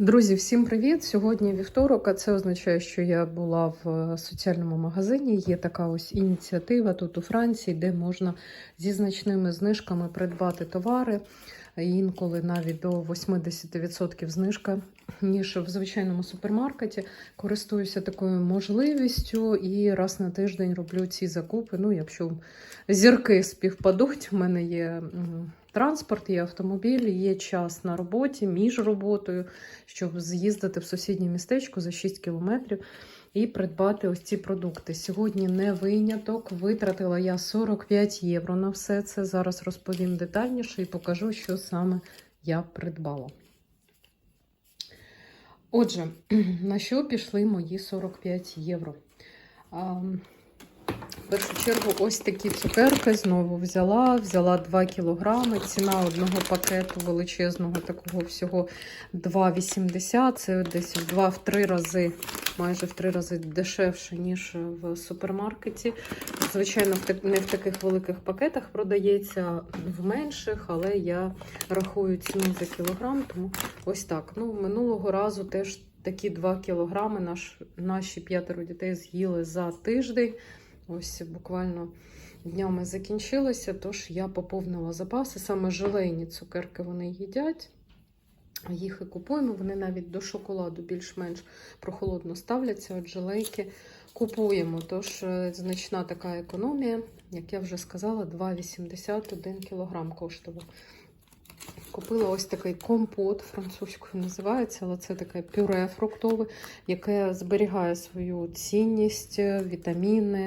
Друзі, всім привіт! Сьогодні вівторок, а це означає, що я була в е, соціальному магазині. Є така ось ініціатива тут у Франції, де можна зі значними знижками придбати товари. Інколи навіть до 80% знижка, ніж в звичайному супермаркеті. Користуюся такою можливістю і раз на тиждень роблю ці закупи. Ну, якщо зірки співпадуть, у мене є транспорт, є автомобіль, є час на роботі, між роботою, щоб з'їздити в сусіднє містечко за 6 кілометрів і придбати ось ці продукти. Сьогодні не виняток. Витратила я 45 євро на все це. Зараз розповім детальніше і покажу, що саме я придбала. Отже, на що пішли мої 45 євро? В першу чергу, ось такі цукерки знову взяла. Взяла 2 кілограми. Ціна одного пакету величезного, такого всього 2,80. Це десь в 2-3 рази, майже в 3 рази дешевше, ніж в супермаркеті. Звичайно, не в таких великих пакетах продається в менших, але я рахую ціну за кілограм, тому ось так. Ну, минулого разу теж такі 2 кілограми наш, наші п'ятеро дітей з'їли за тиждень. Ось буквально днями закінчилося, тож я поповнила запаси. Саме желейні цукерки вони їдять. Їх і купуємо. Вони навіть до шоколаду більш-менш прохолодно ставляться. От желейки купуємо. Тож е, значна така економія, як я вже сказала, 2,81 кг коштував. Купила ось такий компот французькою називається, але це таке пюре фруктове, яке зберігає свою цінність, вітаміни,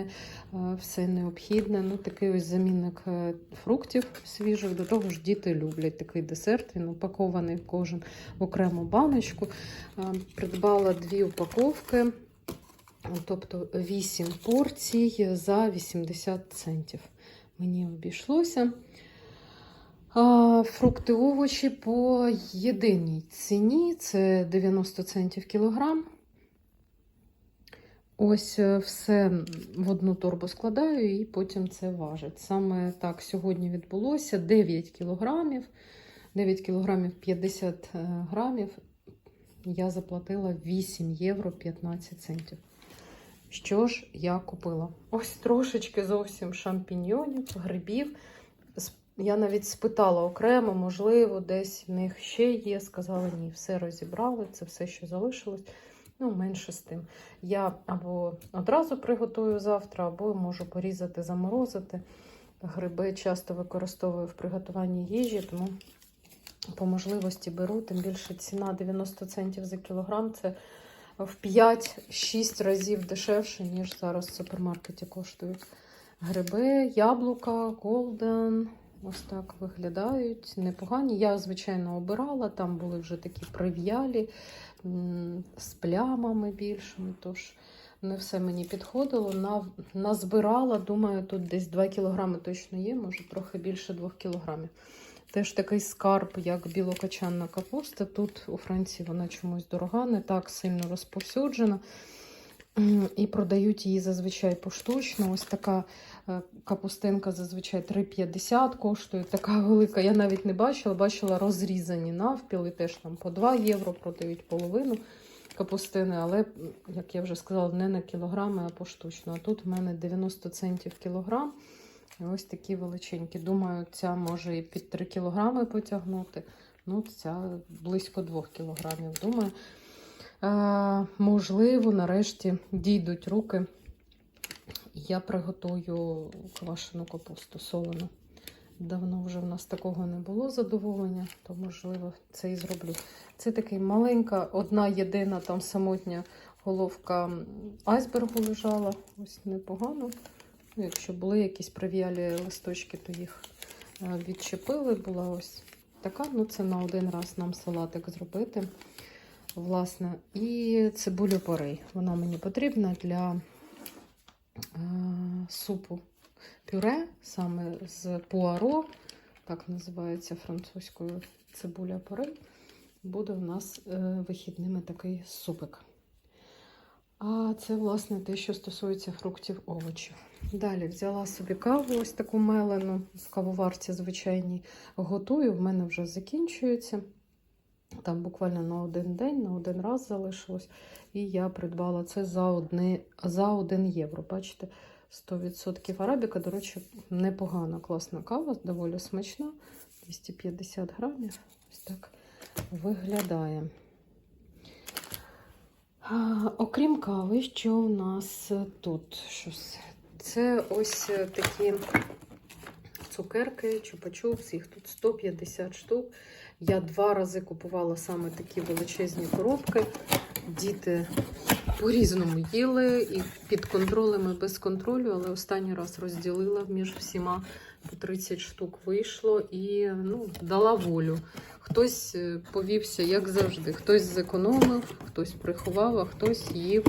е, все необхідне. Ну, такий ось замінник е, фруктів свіжих. До того ж, діти люблять такий десерт. Він упакований кожен в окрему баночку. Е, Придбала дві упаковки, тобто 8 порцій за 80 центів. Мені обійшлося. Фрукти, овочі по єдиній ціні це 90 центів кілограм. Ось е, все в одну торбу складаю і потім це важить. Саме так сьогодні відбулося 9 кілограмів, 9 кілограмів 50 е, грамів. Я заплатила 8 євро 15 центів. Що ж я купила? Ось трошечки зовсім шампіньйонів, грибів. Я навіть спитала окремо, можливо, десь в них ще є. Сказали, ні, все розібрали, це все, що залишилось. Ну, менше з тим. Я або одразу приготую завтра, або можу порізати, заморозити. Гриби часто використовую в приготуванні їжі, тому по можливості беру. Тим більше ціна 90 центів за кілограм. Це в 5-6 разів дешевше, ніж зараз в супермаркеті коштують. Гриби, яблука, голден. Ось так виглядають непогані. Я, звичайно, обирала, там були вже такі прив'ялі з плямами більшими, тож не все мені підходило. На, назбирала, думаю, тут десь 2 кілограми точно є, може трохи більше 2 кілограмів. Теж такий скарб, як білокачанна капуста. Тут у Франції вона чомусь дорога, не так сильно розповсюджена. І продають її зазвичай поштучно. Ось така е, капустинка зазвичай 3,50 коштує. Така велика. Я навіть не бачила, бачила розрізані навпіли, теж там по 2 євро продають половину капустини, але, як я вже сказала, не на кілограми, а поштучно. А тут в мене 90 центів кілограм. І ось такі величенькі. Думаю, ця може і під 3 кілограми потягнути. Ну, ця близько 2 кілограмів. Думаю. Е, можливо, нарешті дійдуть руки. Я приготую квашену капусту солену. Давно вже в нас такого не було задоволення, то можливо це і зроблю. Це такий маленька, одна єдина там самотня головка айсбергу лежала. Ось непогано. Ну, Якщо були якісь прив'ялі листочки, то їх е, відчепили. Була ось така. Ну, це на один раз нам салатик зробити. Власне, і цибулю порей. Вона мені потрібна для е, супу пюре, саме з пуаро, так називається французькою цибуля порей. Буде в нас е, вихідними такий супик. А це, власне, те, що стосується фруктів, овочів. Далі взяла собі каву, ось таку мелену в кавоварці звичайній готую. В мене вже закінчується. Там буквально на один день, на один раз залишилось. І я придбала це за, одне, за 1 євро. Бачите, 100% арабіка. До речі, непогана, класна кава, доволі смачна. 250 грамів. Ось так виглядає. А, окрім кави, що у нас тут щось? Це ось такі цукерки, чупа-чупс, їх тут 150 штук. Я два рази купувала саме такі величезні коробки. Діти по-різному їли і під контролем, і без контролю, але останній раз розділила між всіма по 30 штук вийшло і ну, дала волю. Хтось е, повівся, як завжди, хтось зекономив, хтось приховав, а хтось їв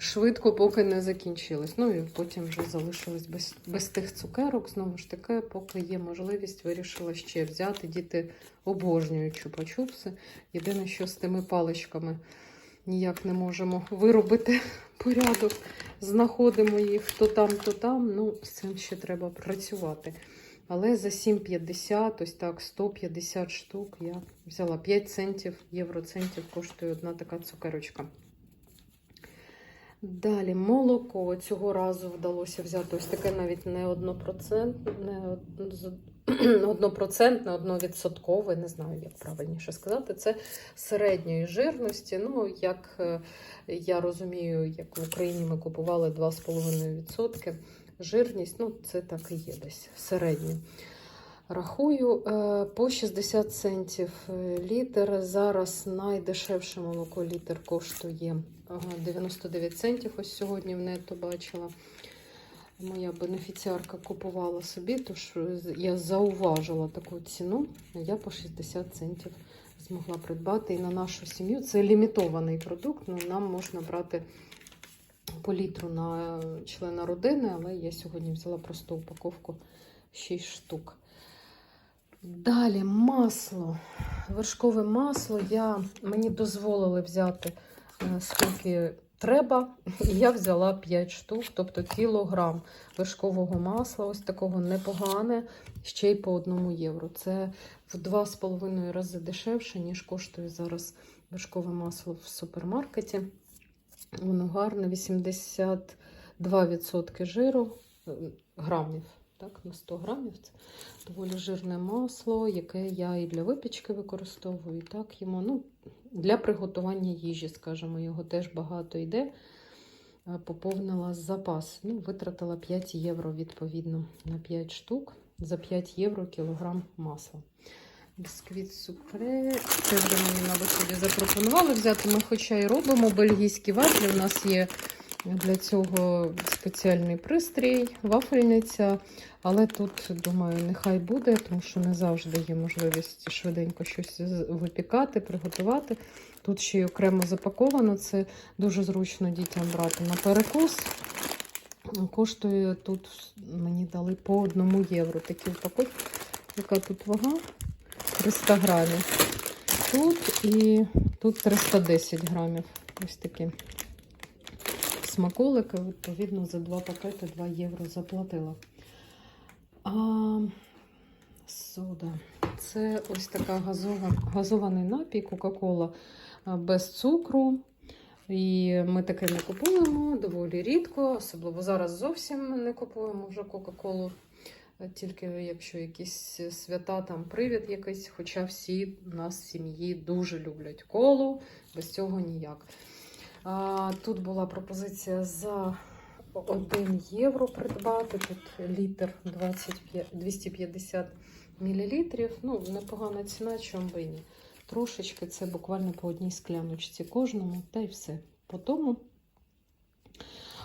швидко, поки не закінчилось. Ну і потім вже залишилось без, без тих цукерок. Знову ж таки, поки є можливість, вирішила ще взяти. Діти обожнюють чупа-чупси. Єдине, що з тими паличками ніяк не можемо виробити порядок. Знаходимо їх то там, то там. Ну, з цим ще треба працювати. Але за 7,50, ось так, 150 штук я взяла 5 центів, євроцентів коштує одна така цукерочка. Далі молоко. Цього разу вдалося взяти ось таке навіть не однопроцентне, не однопроцентне, одновідсоткове, не знаю, як правильніше сказати. Це середньої жирності. Ну, як е, я розумію, як в Україні ми купували 2,5%. Жирність, ну, це так і є десь середньо. Рахую е, по 60 центів е, літр. Зараз найдешевше молоко літр коштує 99 центів. Ось сьогодні в нето бачила. Моя бенефіціарка купувала собі, тож я зауважила таку ціну. Я по 60 центів змогла придбати. І на нашу сім'ю це лімітований продукт. Ну, нам можна брати по літру на члена родини, але я сьогодні взяла просто упаковку 6 штук. Далі масло. Вершкове масло. Я, мені дозволили взяти скільки треба. Я взяла 5 штук, тобто кілограм вершкового масла, ось такого непогане, ще й по 1 євро. Це в 2,5 рази дешевше, ніж коштує зараз вершкове масло в супермаркеті. Воно гарне, 82% жиру е, грамів. Так, на 100 грамів це доволі жирне масло, яке я і для випічки використовую. І так їмо. Ну, для приготування їжі, скажімо, його теж багато йде. Е, Поповнила запас. Ну, витратила 5 євро відповідно на 5 штук. За 5 євро кілограм масла. Бісквіт. Це вже мені, мабуть, собі запропонували взяти. Ми хоча й робимо бельгійські вафлі. У нас є для цього спеціальний пристрій, вафельниця. Але тут, думаю, нехай буде, тому що не завжди є можливість швиденько щось випікати, приготувати. Тут ще й окремо запаковано. Це дуже зручно дітям брати на перекус. Коштує тут мені дали по одному євро такі упаковки. Яка тут вага? 300 грамів. Тут і тут 310 грамів. Ось такі смаколики. Відповідно, за два пакети 2 євро заплатила. А, сода. Це ось така газова, газований напій Кока-Кола без цукру. І ми таке не купуємо доволі рідко, особливо зараз зовсім не купуємо вже Кока-Колу. Тільки якщо якісь свята, там привід якийсь, хоча всі у нас в сім'ї дуже люблять колу, без цього ніяк. Тут була пропозиція за 1 євро придбати. Тут літр 25, 250 мл. Ну, непогана ціна, чому би ні. Трошечки це буквально по одній скляночці кожному, та й все. По тому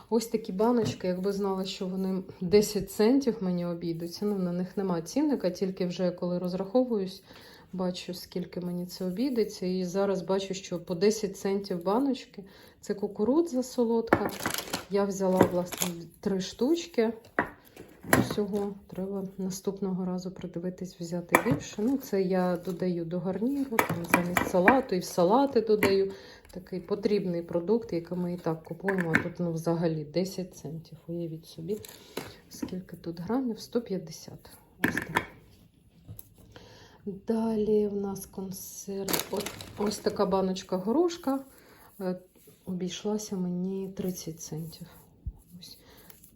ось такі баночки, якби знала, що вони 10 центів мені обійдуться. Ну, на них нема цінника, тільки вже коли розраховуюсь, бачу, скільки мені це обійдеться. І зараз бачу, що по 10 центів баночки це кукурудза солодка. Я взяла, власне, три штучки. Всього треба наступного разу придивитись, взяти більше. Ну, це я додаю до гарніру, там замість салату і в салати додаю. Такий потрібний продукт, який ми і так купуємо. А тут ну, взагалі 10 центів. Уявіть собі, скільки тут грамів? 150. Ось так. Далі у нас консерв. От, ось така баночка горошка. Е, Обійшлася мені 30 центів. Ось.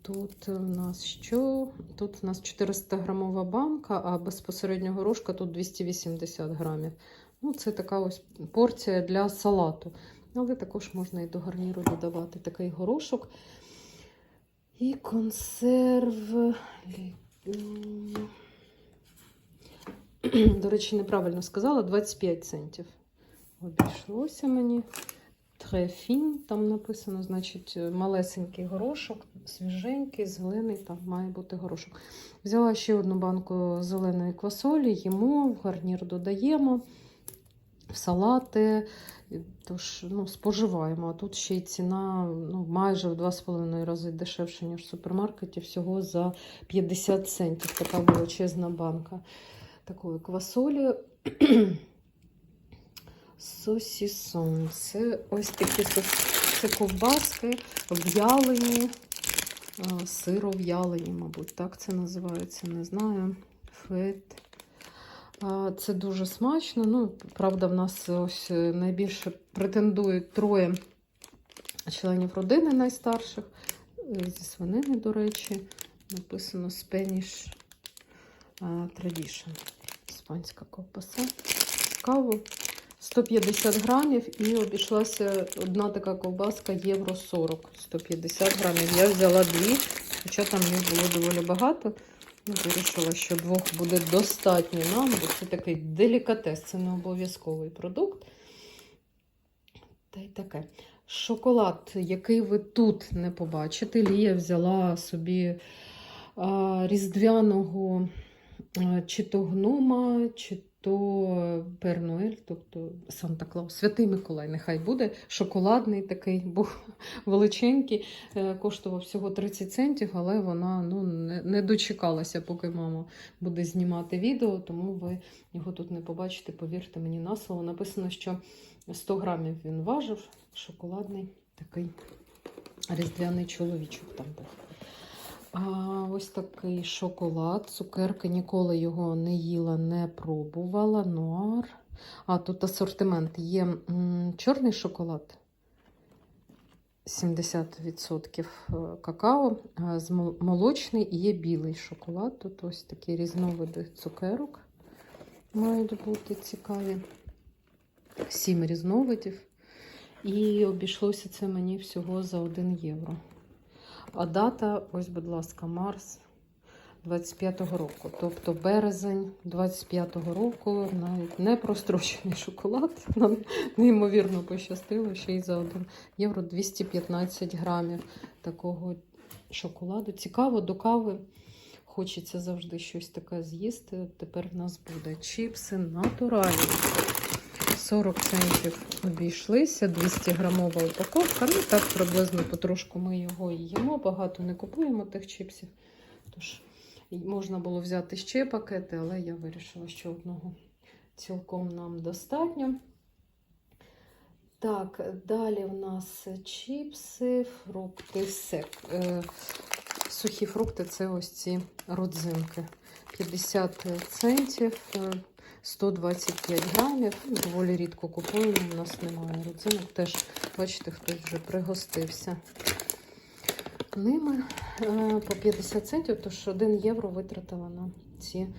Тут у нас що? Тут у нас 400 грамова банка, а безпосередньо горошка тут 280 грамів. Ну, це така ось порція для салату. Але також можна і до гарніру додавати такий горошок. І консерв. До речі, неправильно сказала, 25 центів. Обійшлося мені. Трефін, там написано, значить, малесенький горошок, свіженький, зелений, там має бути горошок. Взяла ще одну банку зеленої квасолі, їмо, в гарнір додаємо, в салати, тож ну, споживаємо. А тут ще й ціна ну, майже в 2,5 рази дешевше, ніж в супермаркеті, всього за 50 центів. Така величезна банка такої квасолі. Сосісон. Це ось такі це ковбаски в'ялені, а, сиро в'ялені, мабуть, так це називається, не знаю. Фет. Це дуже смачно. Ну, правда, в нас ось найбільше претендують троє членів родини найстарших. Е, Зі свинини, до речі, написано Spanish Tradition. Іспанська ковбаса. Каву. 150 грамів і обійшлася одна така ковбаска євро 40, 150 грамів. Я взяла дві, хоча там їх було доволі багато. Ну, Вирішила, що двох буде достатньо нам, бо це такий делікатес, це не обов'язковий продукт. Та й таке. Шоколад, який ви тут не побачите, Лія взяла собі а, різдвяного чи то гнома, чи то Пернуель, тобто Санта Клаус, Святий Миколай, нехай буде. Шоколадний такий, був величенький, е, коштував всього 30 центів, але вона ну, не дочекалася, поки мама буде знімати відео, тому ви його тут не побачите, повірте мені на слово. Написано, що 100 грамів він важив, шоколадний такий різдвяний чоловічок там був. Ось такий шоколад. Цукерки ніколи його не їла, не пробувала. Нуар. А тут асортимент є чорний шоколад. 70% какао, а з мол- молочний і є білий шоколад. Тут ось такі різновиди цукерок мають бути цікаві. Сім різновидів. І обійшлося це мені всього за 1 євро. А дата, ось, будь ласка, Марс 25-го року. Тобто березень 25-го року, навіть не прострочений шоколад. Нам неймовірно пощастило, ще й за 1 євро 215 грамів такого шоколаду. Цікаво, до кави. Хочеться завжди щось таке з'їсти. Тепер в нас буде чіпси натуральні. 40 центів обійшлися, 200 грамова упаковка. Ну так приблизно потрошку ми його їмо. Багато не купуємо тих чіпсів. Тож можна було взяти ще пакети, але я вирішила, що одного цілком нам достатньо. Так, далі в нас чіпси, фрукти, сек. Е, сухі фрукти це ось ці родзинки. 50 центів. Е, 125 грамів. Доволі рідко купуємо, у нас немає родзинок. Теж, бачите, хтось вже пригостився ними е, по 50 центів, тож 1 євро витратила на ці е,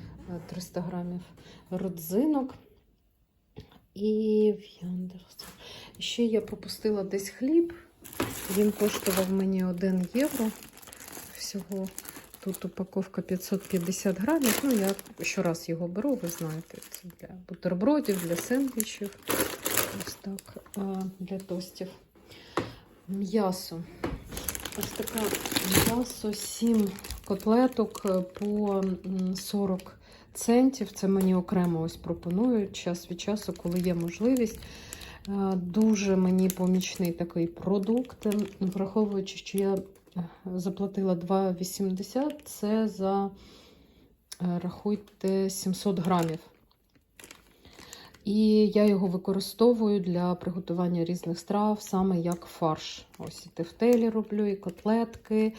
300 грамів родзинок. І в Яндексі. Ще я пропустила десь хліб. Він коштував мені 1 євро. Всього Тут упаковка 550 грамів. Ну, я щораз його беру, ви знаєте, це для бутербродів, для сендвічів. Ось так, для тостів. М'ясо. Ось таке м'ясо, 7 котлеток по 40 центів. Це мені окремо ось пропонують час від часу, коли є можливість. Дуже мені помічний такий продукт, враховуючи, що я заплатила 2,80, це за, е, рахуйте, 700 грамів. І я його використовую для приготування різних страв, саме як фарш. Ось і тефтелі роблю, і котлетки,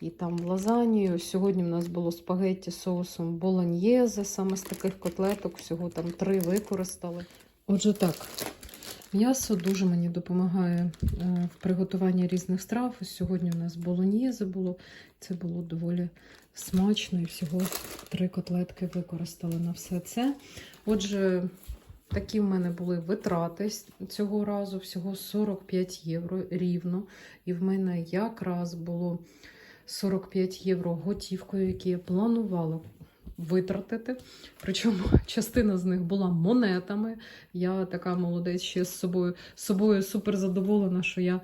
і там лазанію. Сьогодні в нас було спагетті з соусом болоньєзе, саме з таких котлеток, всього там три використали. Отже, так. М'ясо дуже мені допомагає е, в приготуванні різних страв. Сьогодні у нас болоньєзе було. Це було доволі смачно і всього три котлетки використали на все це. Отже, такі в мене були витрати цього разу, всього 45 євро рівно. І в мене якраз було 45 євро готівкою, які я планувала витратити. Причому частина з них була монетами. Я така молодець ще з собою, з собою супер задоволена, що я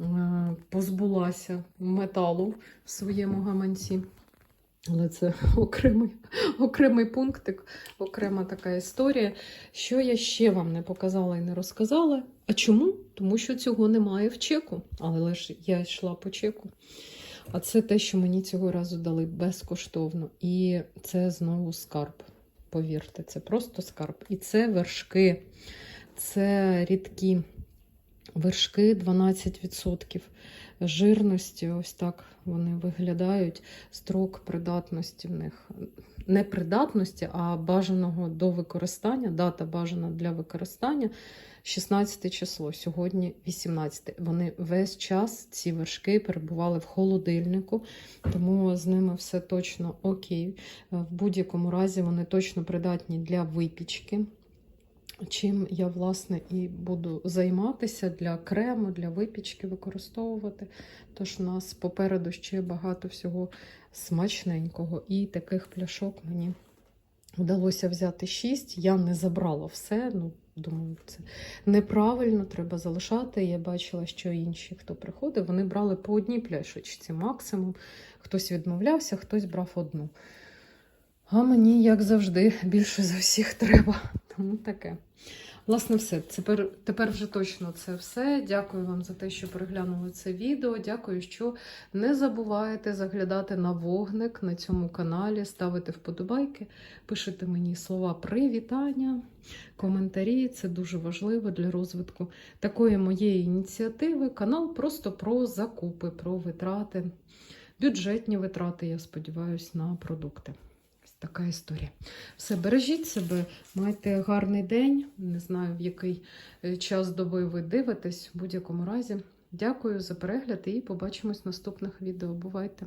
е, позбулася металу в своєму гаманці. Але це окремий, окремий пунктик, окрема така історія. Що я ще вам не показала і не розказала. А чому? Тому що цього немає в чеку. Але ж я йшла по чеку. А це те, що мені цього разу дали безкоштовно. І це знову скарб. Повірте, це просто скарб. І це вершки. Це рідкі вершки 12% жирності. Ось так вони виглядають. Строк придатності в них не придатності, а бажаного до використання. Дата бажана для використання 16 число, сьогодні 18. Вони весь час, ці вершки, перебували в холодильнику, тому з ними все точно окей. В будь-якому разі вони точно придатні для випічки. Чим я, власне, і буду займатися для крему, для випічки використовувати. Тож у нас попереду ще багато всього смачненького. І таких пляшок мені вдалося взяти 6. Я не забрала все. Ну, думаю, це неправильно, треба залишати. Я бачила, що інші, хто приходив, вони брали по одній пляшечці максимум. Хтось відмовлявся, хтось брав одну. А мені, як завжди, більше за всіх треба. Тому таке. Власне, все. Тепер, тепер вже точно це все. Дякую вам за те, що переглянули це відео. Дякую, що не забуваєте заглядати на вогник на цьому каналі, ставити вподобайки, пишете мені слова привітання, коментарі. Це дуже важливо для розвитку такої моєї ініціативи. Канал просто про закупи, про витрати, бюджетні витрати, я сподіваюся, на продукти. Така історія. Все, бережіть себе, майте гарний день. Не знаю, в який е, час доби ви дивитесь. В будь-якому разі. Дякую за перегляд і побачимось в наступних відео. Бувайте!